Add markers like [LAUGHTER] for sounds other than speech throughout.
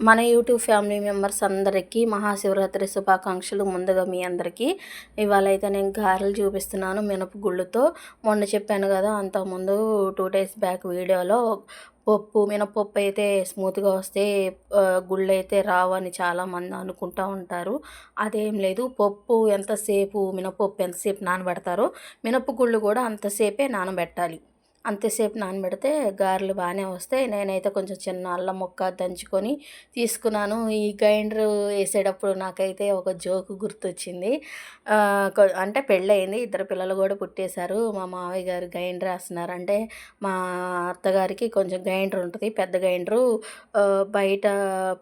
మన YouTube family members అందరికీ మహాశివరాత్రి శుభాకాంక్షలు ముందుగా మీ అందరికీ. ఇవాళ అయితే నేను గారెలు చూపిస్తున్నాను మినపగుళ్ళుతో. మొన్న చెప్పాను కదా అంతకుముందు టూ డేస్ బ్యాక్ వీడియోలో పప్పు మినపప్పు అయితే స్మూత్గా వస్తే గుళ్ళు అయితే రావు అని చాలామంది అనుకుంటూ ఉంటారు. అదేం లేదు పప్పు ఎంతసేపు మినపప్పు ఎంతసేపు నానబెడతారో మినపగుళ్ళు కూడా అంతసేపే నానబెట్టాలి. అంతసేపు నానబెడితే గారెలు బాగానే వస్తాయి. నేనైతే కొంచెం చిన్న అల్లం ముక్క దంచుకొని తీసుకున్నాను. ఈ గ్రైండర్ వేసేటప్పుడు నాకైతే ఒక జోకు గుర్తొచ్చింది. అంటే పెళ్ళయింది. ఇద్దరు పిల్లలు కూడా పుట్టేశారు. మా మావయ్య గారు గ్రైండర్ వేస్తున్నారు. అంటే మా అత్తగారికి కొంచెం గ్రైండర్ ఉంటుంది. పెద్ద గ్రైండరు బయట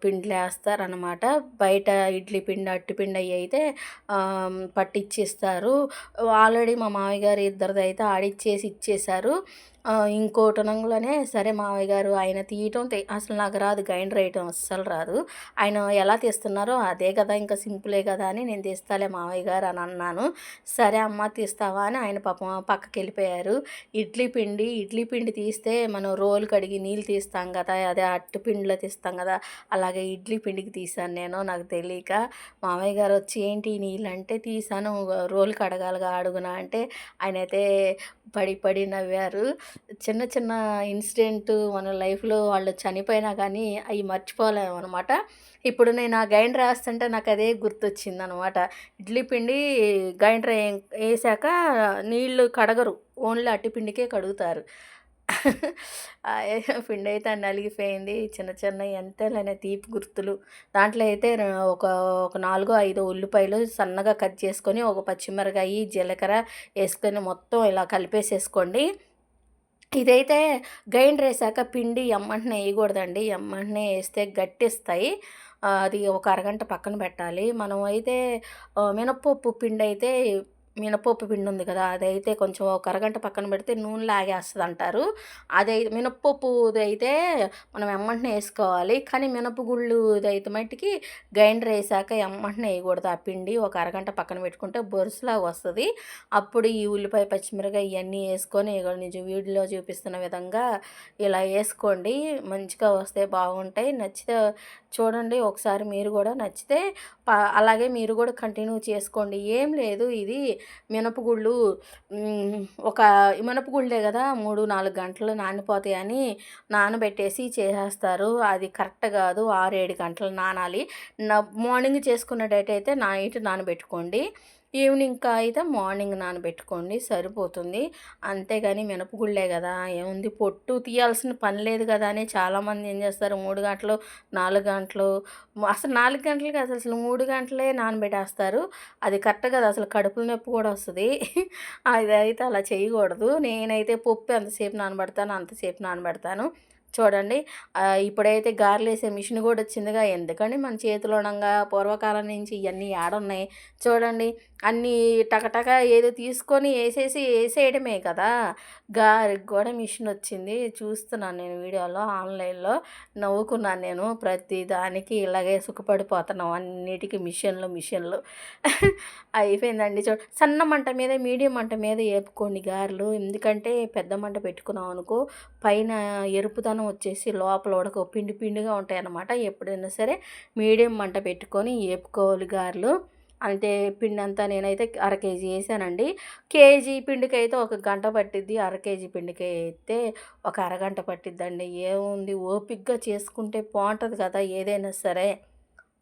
పిండిలు వేస్తారనమాట బయట ఇడ్లీ పిండి అట్టి పిండి అవి అయితే పట్టిచ్చిస్తారు. ఆల్రెడీ మా మావయ్య గారు ఇద్దరిది అయితే ఆడిచ్చేసి ఇచ్చేశారు. ఇంకోటి అనగానే సరే మావయ్య గారు ఆయన తీయటం అసలు నాకు రాదు గ్రైండర్ వేయటం అస్సలు రాదు. ఆయన ఎలా తీస్తున్నారో అదే కదా ఇంకా సింపులే కదా అని నేను తీస్తాలే మావయ్య గారు అని అన్నాను. సరే అమ్మ తీస్తావా అని ఆయన పాపం పక్కకి వెళ్ళిపోయారు. ఇడ్లీ పిండి ఇడ్లీ పిండి తీస్తే మనం రోలు కడిగి నీళ్ళు తీస్తాం కదా అదే అట్టు పిండిలో తీస్తాం కదా అలాగే ఇడ్లీ పిండికి తీసాను నేను నాకు తెలియక. మావయ్య గారు వచ్చి ఏంటి నీళ్ళు అంటే తీసాను రోలు కడగాలిగా అడుగునా? అంటే ఆయన అయితే పడి పడి నవ్వారు. చిన్న చిన్న ఇన్సిడెంట్ మన లైఫ్లో వాళ్ళు చనిపోయినా కానీ అవి మర్చిపోలేము అనమాట ఇప్పుడు నేను ఆ గ్రైండర్ వేస్తుంటే నాకు అదే గుర్తొచ్చింది అనమాట ఇడ్లీ పిండి గైండ్ర వేసాక నీళ్ళు కడగరు. ఓన్లీ అట్టి పిండికే కడుగుతారు. పిండి అయితే నలిగిపోయింది. చిన్న చిన్న ఎంతలనే తీపి గుర్తులు. దాంట్లో అయితే ఒక ఒక నాలుగో ఐదు ఉల్లిపాయలు సన్నగా కట్ చేసుకొని ఒక పచ్చిమిరకాయ జీలకర్ర వేసుకొని మొత్తం ఇలా కలిపేసేసుకోండి. ఇదైతే గ్రైండర్ వేసాక పిండి ఎమ్మంటనే వేయకూడదండి. ఎమ్మంటనే వేస్తే గట్టిస్తాయి. అది ఒక అరగంట పక్కన పెట్టాలి. మనం అయితే మినప్పప్పు పిండి అయితే మినపప్పు పిండి ఉంది కదా అదైతే కొంచెం ఒక అరగంట పక్కన పెడితే నూనె లాగేస్తుంది అంటారు అదే మినప్పప్పు అయితే మనం ఎమ్మంటనే వేసుకోవాలి. కానీ మినపగుళ్ళు అయితే మట్టికి గ్రైండర్ వేసాక ఎమ్మంటనే వేయకూడదు. ఆ పిండి ఒక అరగంట పక్కన పెట్టుకుంటే బొరుసులాగా వస్తుంది. అప్పుడు ఈ ఉల్లిపాయ పచ్చిమిరకాయ ఇవన్నీ వేసుకొని నిజం వీడియోలో చూపిస్తున్న విధంగా ఇలా వేసుకోండి. మంచిగా వస్తే బాగుంటాయి. నచ్చితే చూడండి ఒకసారి మీరు కూడా నచ్చితే అలాగే మీరు కూడా కంటిన్యూ చేసుకోండి. ఏం లేదు ఇది మినపగుళ్ళు ఒక మినపగుళ్ళే కదా మూడు నాలుగు గంటలు నానిపోతాయని నానబెట్టేసి చేసేస్తారు. అది కరెక్ట్ కాదు ఆరు ఏడు గంటలు నానాలి. మార్నింగ్ చేసుకున్నట్టయితే నైట్ నానబెట్టుకోండి. ఈవినింగ్ అయితే మార్నింగ్ నానబెట్టుకోండి సరిపోతుంది. అంతేగాని మినపగుళ్ళే కదా ఏముంది పొట్టు తీయాల్సిన పని లేదు కదా అని చాలామంది ఏం చేస్తారు మూడు గంటలు నాలుగు గంటలు అసలు నాలుగు గంటలకి అసలు అసలు మూడు గంటలే నానబెట్టేస్తారు. అది కరెక్ట్ కదా అసలు కడుపుల నొప్పి కూడా వస్తుంది. అది [LAUGHS] అయితే అలా చేయకూడదు. నేనైతే పప్పు ఎంతసేపు నానబెడతాను అంతసేపు నానబెడతాను. చూడండి. ఇప్పుడైతే గారెలు వేసే మిషన్ కూడా వచ్చిందిగా. ఎందుకండి? మన చేతిలో ఉండగా పూర్వకాలం నుంచి ఇవన్నీ ఆడున్నాయి. చూడండి. అన్నీ టకటక ఏదో తీసుకొని వేసేసి వేసేయడమే కదా. గారికి కూడా మిషన్ వచ్చింది. చూస్తున్నాను నేను వీడియోలో ఆన్లైన్లో నవ్వుకున్నాను నేను. ప్రతి దానికి ఇలాగే సుఖపడిపోతున్నాం. అన్నిటికీ మిషన్లు మిషన్లు. అయిపోయిందండి. చూ సన్న మంట మీద మీడియం మంట మీద వేపుకోండి గారెలు. ఎందుకంటే పెద్ద మంట పెట్టుకున్నాం అనుకో పైన వచ్చేసి లోపల ఉడక పిండి పిండిగా ఉంటాయి అన్నమాట ఎప్పుడైనా సరే మీడియం మంట పెట్టుకొని వేపుకోవాలి గారెలు. అంటే పిండి అంతా నేనైతే అర కేజీ వేసానండి. కేజీ పిండికి అయితే ఒక గంట పట్టిద్ది అర కేజీ పిండికి అయితే ఒక అరగంట పట్టిద్దండి. ఏముంది? ఓపిక్గా చేసుకుంటే బాగుంటుంది కదా ఏదైనా సరే.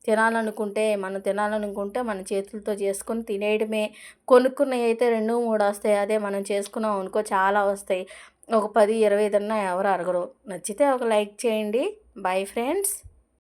తినాలనుకుంటే మనం తినాలనుకుంటే మన చేతులతో చేసుకొని తినేయడమే. కొనుక్కున్నవి అయితే రెండు మూడు వస్తాయి అదే మనం చేసుకున్నాం అనుకో చాలా వస్తాయి. ఒక పది ఇరవై తిన్నా ఎవరు అరగరు. నచ్చితే ఒక లైక్ చేయండి. Bye friends.